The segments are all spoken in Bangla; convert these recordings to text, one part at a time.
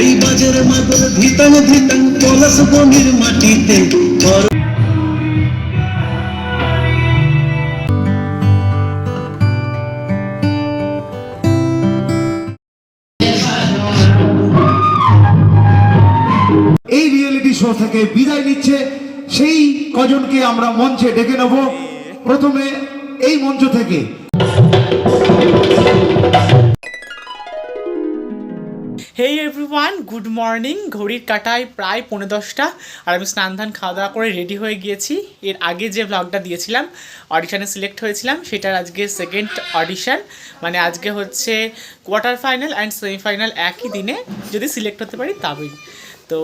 এই বাজার মাদর ধিতাং ধিতাং পলাশ বনির মাটিতে এই রিয়েলিটি শো থেকে বিদায় নিচ্ছে সেই কজনকে আমরা মঞ্চে ডেকে নেব। প্রথমে এই মঞ্চ থেকে হেই এভরিওয়ান গুড মর্নিং ঘড়ির কাটায় প্রায় পনেরো দশটা আর আমি স্নান ধান খাওয়া দাওয়া করে রেডি হয়ে গিয়েছি। এর আগে যে ব্লগটা দিয়েছিলাম অডিশানে সিলেক্ট হয়েছিলাম, সেটার আজকে সেকেন্ড অডিশান মানে আজকে হচ্ছে কোয়ার্টার ফাইনাল অ্যান্ড সেমিফাইনাল একই দিনে যদি সিলেক্ট হতে পারি তবেই। তো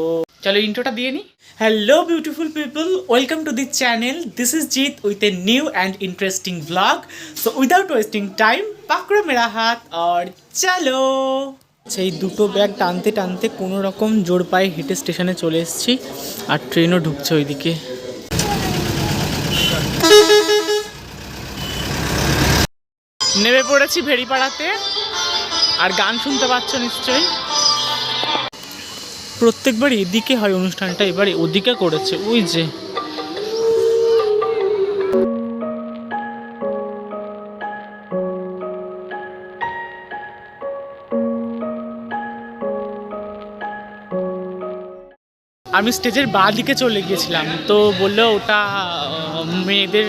চলো ইন্ট্রোটা দিয়ে নিই hello beautiful people welcome to the channel this is Jeet with a new and interesting blog so without wasting time পাকড়ো মেরা হাত আর চলো সেই দুটো ব্যাগ টানতে টানতে কোনো রকম জোর পায়ে হেঁটে স্টেশনে চলে এসেছি আর ট্রেনও ঢুকছে ওইদিকে। নেমে পড়েছি ভেড়িপাড়াতে। আর গান শুনতে পাচ্ছ নিশ্চয়ই। প্রত্যেকবার এদিকে হয় অনুষ্ঠানটা, এবারে ওদিকে করেছে। ওই যে আমি স্টেজের বাঁ দিকে চলে গিয়েছিলাম, তো বলল ওটা মেয়েদের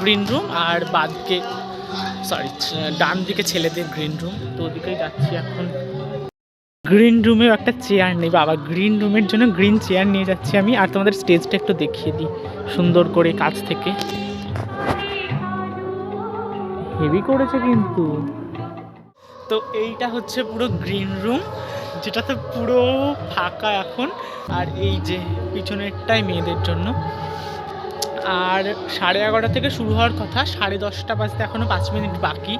গ্রিন রুম আর বাঁ দিকে সরি ডান দিকে ছেলেদের গ্রিন রুম তো ওদিকেই যাচ্ছি এখন। গ্রিন রুমেও একটা চেয়ার নেই, বাবা গ্রিন রুমের জন্য গ্রিন চেয়ার নিয়ে যাচ্ছি আমি, আর তোমাদের স্টেজটা একটু দেখিয়ে দিই, সুন্দর করে কাছ থেকে। হেভি করেছে কিন্তু। তো এইটা হচ্ছে পুরো গ্রিন রুম যেটাতে পুরো ফাঁকা এখন। আর এই যে পিছনেরটাই মেয়েদের জন্য। আর সাড়ে এগারোটা থেকে শুরু হওয়ার কথা, সাড়ে দশটা বাজতে এখনও পাঁচ মিনিট বাকি।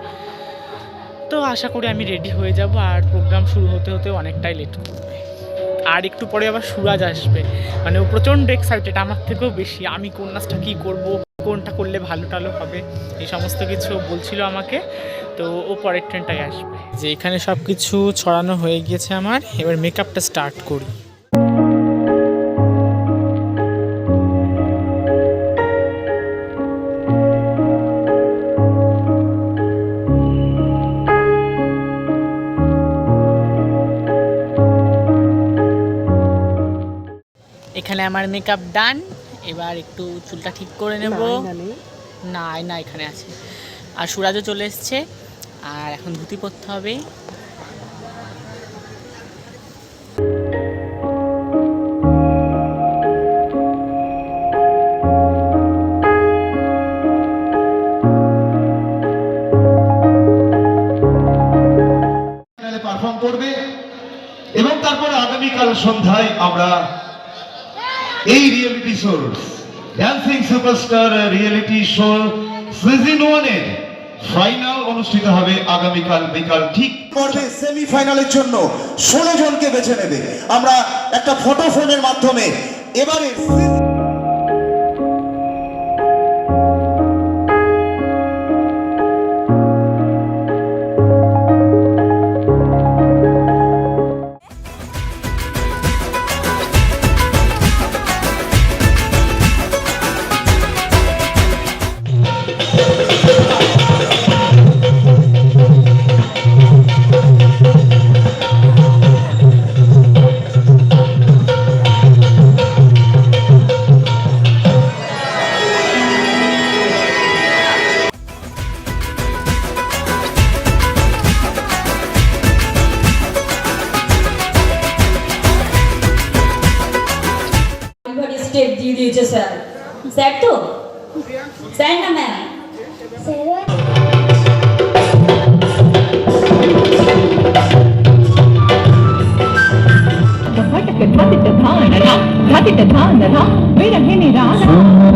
তো আশা করি আমি রেডি হয়ে যাব, আর প্রোগ্রাম শুরু হতে হতে অনেকটাই লেট আর একটু পরে আবার সুরাজ আসবে। মানে ও প্রচণ্ড এক্সাইটেড আমার থেকেও বেশি। আমি কন্যাসটা কী করব? কোনটা করলে ভালো টালো হবে এই সমস্ত কিছু বলছিল আমাকে। তো ও পরের ট্রেনটাই আসবে। যে এখানে সব কিছু ছড়ানো হয়ে গিয়েছে আমার এবার মেকআপটা স্টার্ট করি। এখানে আমার মেকআপ ডান এবার একটু চুলটা ঠিক করে নেব। না না এখানে আছে। আর সুরাজও চলে এসছে। আর এখন ধুতি পরতে হবে। পারফর্ম করবে। এবং তারপরে আগামীকাল সন্ধ্যায় আমরা এই reality show dancing superstar reality show season ওয়ানের ফাইনাল অনুষ্ঠিত হবে আগামীকাল বিকাল ঠিক পর্বে সেমিফাইনালের জন্য ষোলো জনকে বেছে নেবে। আমরা একটা ফটো ফোনের মাধ্যমে এবারে Z2. Stand up, ma'am. Hãy subscribe cho kênh Ghiền Mì Gõ Để không bỏ lỡ những video hấp dẫn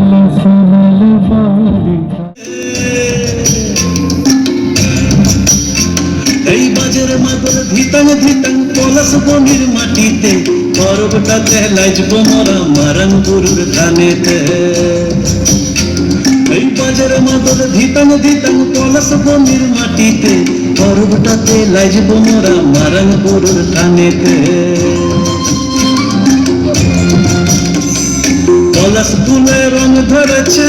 পরবটাতে লাজব মরা মারাং গুরুর ধানেতে। এই বাজার মাদর ধিতাং ধিতাং পলাশ বনির মাটিতে। পর্বটাতে লাইজব মোরা মারাঙ্গুরুর ধানেতে। পলাশ ফুলে রং ধরেছে।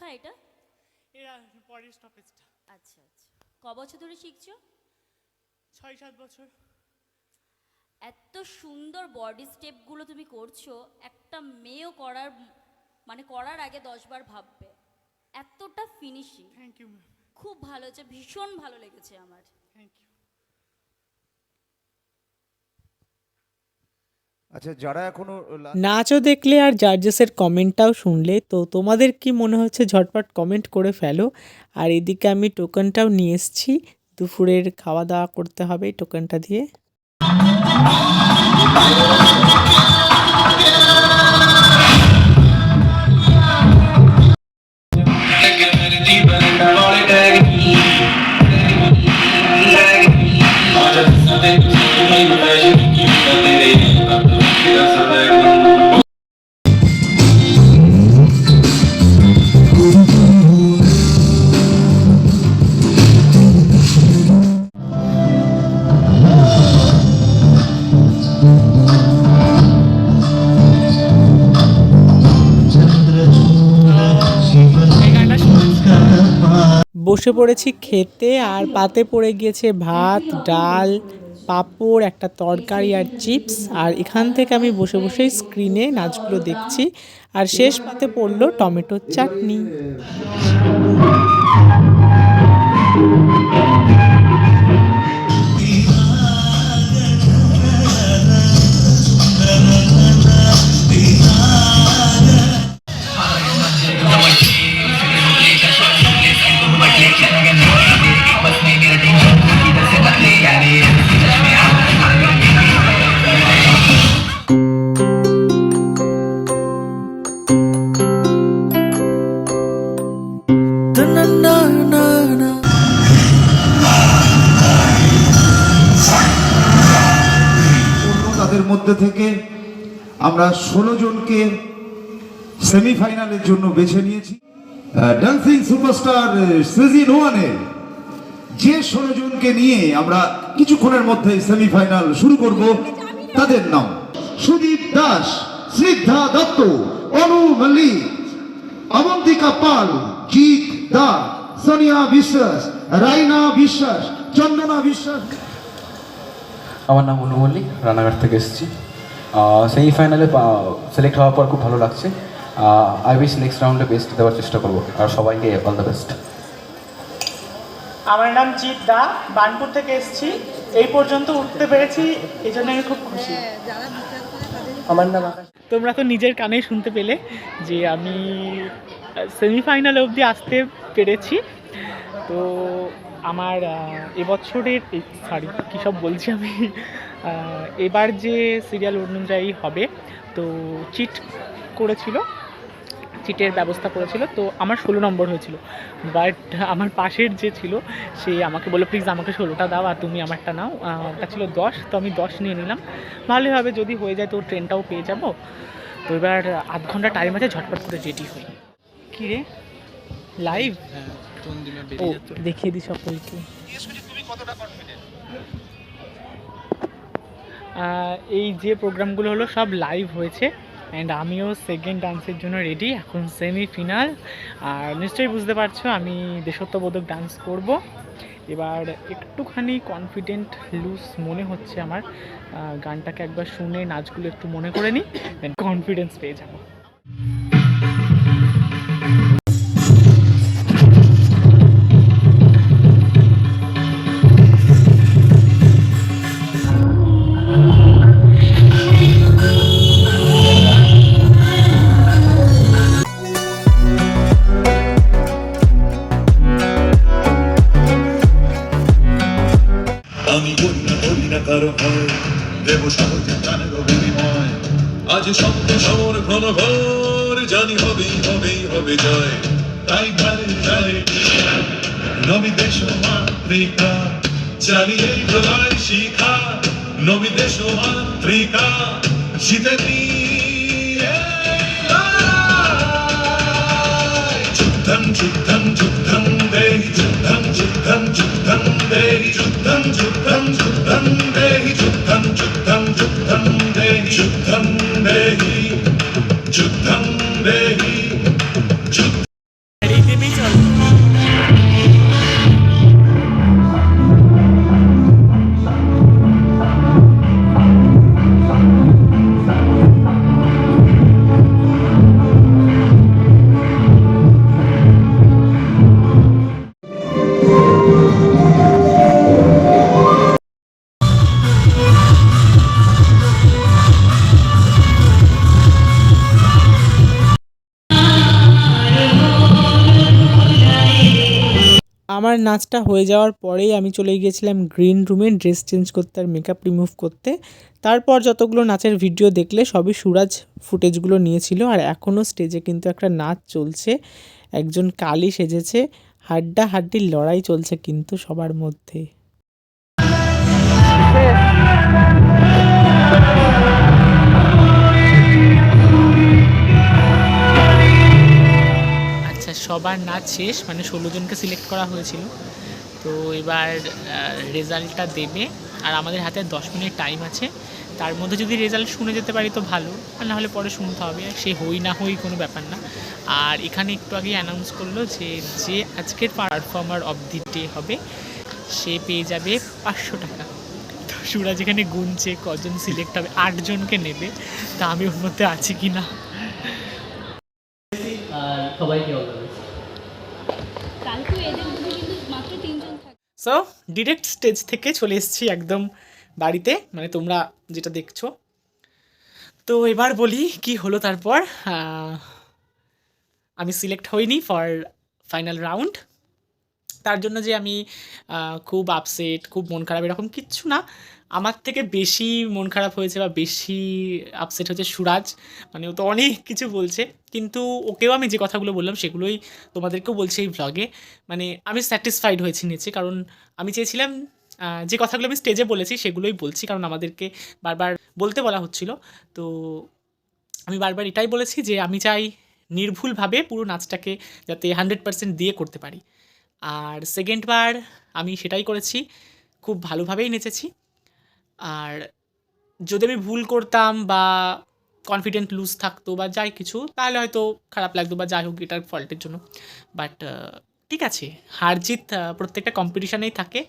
কোথায় এটা? এরা পরের স্টপেজটা আচ্ছা আচ্ছা। ক বছর ধরে শিখছো? ছয় সাত বছর। এত সুন্দর বডি স্টেপগুলো তুমি করছ একটা মেয়েও করার মানে করার আগে দশবার ভাববে। এতটা ফিনিশিং থ্যাংক ইউ খুব ভালো হচ্ছে ভীষণ ভালো লেগেছে আমার। থ্যাংক ইউ আচ্ছা যারা এখনও নাচও দেখলে আর জার্জেসের কমেন্টটাও শুনলে তো তোমাদের কি মনে হচ্ছে ঝটপট কমেন্ট করে ফেলো। আর এদিকে আমি টোকেনটাও নিয়ে এসেছি দুপুরের খাওয়া দাওয়া করতে হবে টোকেনটা দিয়ে। বসে পড়েছি খেতে আর পাতে পড়ে গিয়েছে ভাত, ডাল, পাঁপড়, একটা তরকারি আর চিপস। আর এখান থেকে আমি বসে বসে স্ক্রিনে নাচগুলো দেখছি। আর শেষ পাতে পড়ল টমেটোর চাটনি। আমরা ষোলো জনকে সেমিফাইনালের জন্য বেছে নিয়েছি। ডান্সিং সুপারস্টার সিজন ওয়ানের যে ষোলো জনকে নিয়ে আমরা কিছুক্ষণের মধ্যে সেমিফাইনাল শুরু করব, তাদের নাম সুদীপ দাস, স্নিগ্ধা দত্ত, অনু মল্লিক, অবন্তিকা পাল, জিৎ দা, সোনিয়া বিশ্বাস, রাইনা বিশ্বাস, চন্দনা বিশ্বাস। আমার নাম অনু মল্লিক, রানাঘাট থেকে এসেছি। সেমিফাইনালে সিলেক্ট হওয়ার পর খুব ভালো লাগছে। আই উইশ নেক্সট রাউন্ডে বেস্ট দেওয়ার চেষ্টা করব। আর সবাইকে অল দ্য বেস্ট আমার নাম জিৎ দা। বানপুর থেকে এসেছি। এই পর্যন্ত উঠতে পেরেছি। এই জন্য আমি খুব খুশি। আমার নাম তোমরা তো নিজের কানে শুনতে পেলে যে আমি সেমিফাইনাল অবধি আসতে পেরেছি। তো আমার এবছরের সরি কী সব বলছি আমি? এবার যে সিরিয়াল অনুযায়ী হবে, তো চিট করেছিল চিটের ব্যবস্থা করেছিল, তো আমার ষোলো নম্বর হয়েছিল। বাট আমার পাশের যে ছিল, সে আমাকে বলল প্লিজ আমাকে ষোলোটা দাও আর তুমি আমারটা নাও। ওটা ছিল দশ, তো আমি দশ নিয়ে নিলাম। ভালোই হবে, যদি হয়ে যায় তো ট্রেনটাও পেয়ে যাব। তো এবার আধ ঘণ্টা টাইম আছে, ঝটপট করে রেডি হই। কী রে লাইভ ও দেখিয়ে দিই সকলকে। এই যে প্রোগ্রামগুলো হলো সব লাইভ হয়েছে অ্যান্ড আমিও সেকেন্ড ডান্সের জন্য রেডি এখন সেমিফিনাল আর নিশ্চয়ই বুঝতে পারছ আমি দেশত্ববোধক ডান্স করব। এবার একটুখানি কনফিডেন্ট লুজ মনে হচ্ছে আমার। গানটাকে একবার শুনে নাচগুলো একটু মনে করে নিই দেন কনফিডেন্স পেয়ে যাব। সহজে প্রাণের বিনিময় আজ শব্দ সমর ঘন ঘর জানি হবেই হবেই, হবে জয়। তাই ধারে ধারে নবী দেশ মাতৃকা চালিয়ে প্রলয় শিখা। নবী দেশ মাতৃকা শীতে আমার নাচটা হয়ে যাওয়ার পরেই আমি চলে গিয়েছিলাম গ্রিন রুমে ড্রেস চেঞ্জ করতে আর মেকআপ রিমুভ করতে। তারপর যতগুলো নাচের ভিডিও দেখলে সবই সুরাজ ফুটেজগুলো নিয়েছিল আর এখনও স্টেজে কিন্তু একটা নাচ চলছে। একজন কালি সেজেছে হাড্ডা হাড্ডির লড়াই চলছে কিন্তু সবার মধ্যে। সবার নাচ শেষ মানে ষোলো জনকে সিলেক্ট করা হয়েছিল। তো এবার রেজাল্টটা দেবে। আর আমাদের হাতে দশ মিনিট টাইম আছে। তার মধ্যে যদি রেজাল্ট শুনে যেতে পারি তো ভালো। আর না হলে পরে শুনতে হবে। সে হই না হই কোনো ব্যাপার না। আর এখানে একটু আগে অ্যানাউন্স করল যে যে আজকের পারফর্মার অফ দি ডে হবে, সে পেয়ে যাবে পাঁচশো টাকা। তো সুরাজ এখানে গুনছে, কজন সিলেক্ট হবে, আটজনকে নেবে। তা আমি ওর মধ্যে আছি কি না কালকে সো ডিরেক্ট স্টেজ থেকে চলে এসেছি একদম বাড়িতে মানে তোমরা যেটা দেখছ। তো এবার বলি কি হলো তারপর। আমি সিলেক্ট হইনি ফর ফাইনাল রাউন্ড তার জন্য যে আমি খুব আপসেট খুব মন খারাপ, এরকম কিচ্ছু না। আমার থেকে বেশি মন খারাপ হয়েছে বা বেশি আপসেট হচ্ছে সুরাজ। মানে ও তো অনেক কিছু বলছে। কিন্তু ওকেও আমি যে কথাগুলো বললাম সেগুলোই তোমাদেরকেও বলছি এই ভ্লগে মানে আমি স্যাটিসফাইড হয়েছি নিচে। কারণ আমি চেয়েছিলাম যে কথাগুলো আমি স্টেজে বলেছি সেগুলোই বলছি। কারণ আমাদেরকে বারবার বলতে বলা হচ্ছিল। তো আমি বারবার এটাই বলেছি যে আমি চাই নির্ভুলভাবে পুরো নাচটাকে যাতে হান্ড্রেড পার্সেন্ট দিয়ে করতে পারি। আর সেকেন্ড বার আমি সেটাই করেছি। খুব ভালোভাবেই নেচেছি। আর যদি আমি ভুল করতাম বা কনফিডেন্ট লুজ থাকতো বা যাই কিছু, তাহলে হয়তো খারাপ লাগতো বা যাই হোক এটার ফল্টের জন্য। বাট ঠিক আছে, হার জিত প্রত্যেকটা কম্পিটিশানেই থাকে।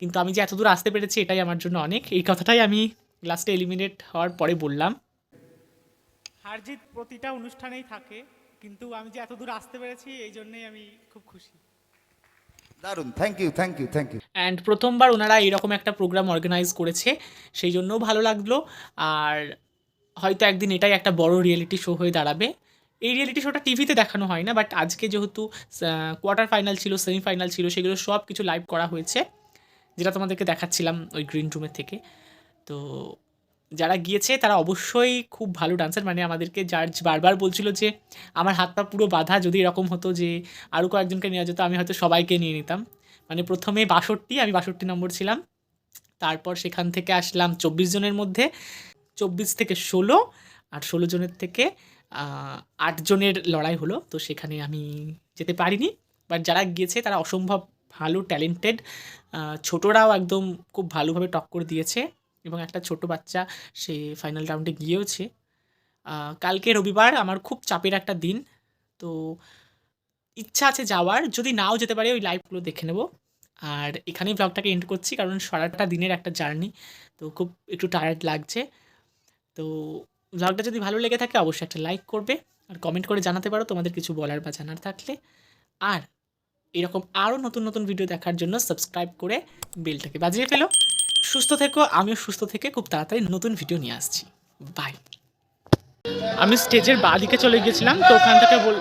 কিন্তু আমি যে এত দূর আসতে পেরেছি, এটাই আমার জন্য অনেক। এই কথাটাই আমি লাস্টে এলিমিনেট হওয়ার পরে বললাম। হার জিত প্রতিটা অনুষ্ঠানেই থাকে, কিন্তু আমি যে এত দূর আসতে পেরেছি, এই জন্যই আমি খুব খুশি। দারুণ thank you thank you thank you and প্রথমবার ওনারা এরকম একটা প্রোগ্রাম অর্গানাইজ করেছে, সেই জন্যও ভালো লাগল। আর হয়তো একদিন এটাই একটা বড় রিয়েলিটি শো হয়ে দাঁড়াবে। এই রিয়েলিটি শোটা টিভিতে দেখানো হয় না বাট আজকে যেহেতু কোয়ার্টার ফাইনাল ছিল সেমিফাইনাল ছিল, সেগুলো সব কিছু লাইভ করা হয়েছে। যেটা তোমাদেরকে দেখাচ্ছিলাম ওই গ্রিন রুমের থেকে। তো যারা গিয়েছে তারা অবশ্যই খুব ভালো ডান্সার মানে আমাদেরকে জাজ বারবার বলছিল যে আমার হাত পা পুরো বাঁধা যদি এরকম হতো যে আরও কয়েকজনকে নেওয়া যেত আমি হয়তো সবাইকে নিয়ে নিতাম। মানে প্রথমে বাষট্টি আমি বাষট্টি নম্বর ছিলাম। তারপর সেখান থেকে আসলাম চব্বিশ জনের মধ্যে। চব্বিশ থেকে ষোলো আর ষোলো জনের থেকে আহ, আট জনের লড়াই হলো। তো সেখানে আমি যেতে পারিনি। বাট যারা গিয়েছে তারা অসম্ভব ভালো ট্যালেন্টেড ছোটরাও একদম খুব ভালোভাবে টক্কর দিয়েছে। এবং একটা ছোট বাচ্চা সে ফাইনাল রাউন্ডে গিয়েওছে। কালকে রবিবার আমার খুব চাপের একটা দিন, তো ইচ্ছা আছে যাওয়ার। যদি নাও যেতে পারি, ওই লাইভগুলো দেখে নেব। আর এখানেই ব্লগটাকে এন্ড করছি, কারণ সারাটা দিনের একটা জার্নি তো খুব একটু টায়ার্ড লাগছে। তো ব্লগটা যদি ভালো লেগে থাকে, অবশ্যই একটা লাইক করবে। আর কমেন্ট করে জানাতে পারো তোমাদের কিছু বলার বা জানার থাকলে। আর এরকম আরও নতুন নতুন ভিডিও দেখার জন্য সাবস্ক্রাইব করে বেলটাকে বাজিয়ে ফেলো। সুস্থ থেকো, আমিও সুস্থ থেকে খুব তাড়াতাড়ি নতুন ভিডিও নিয়ে আসছি। বাই আমি স্টেজের বাঁ দিকে চলে গেছিলাম তো ওখান থেকে বল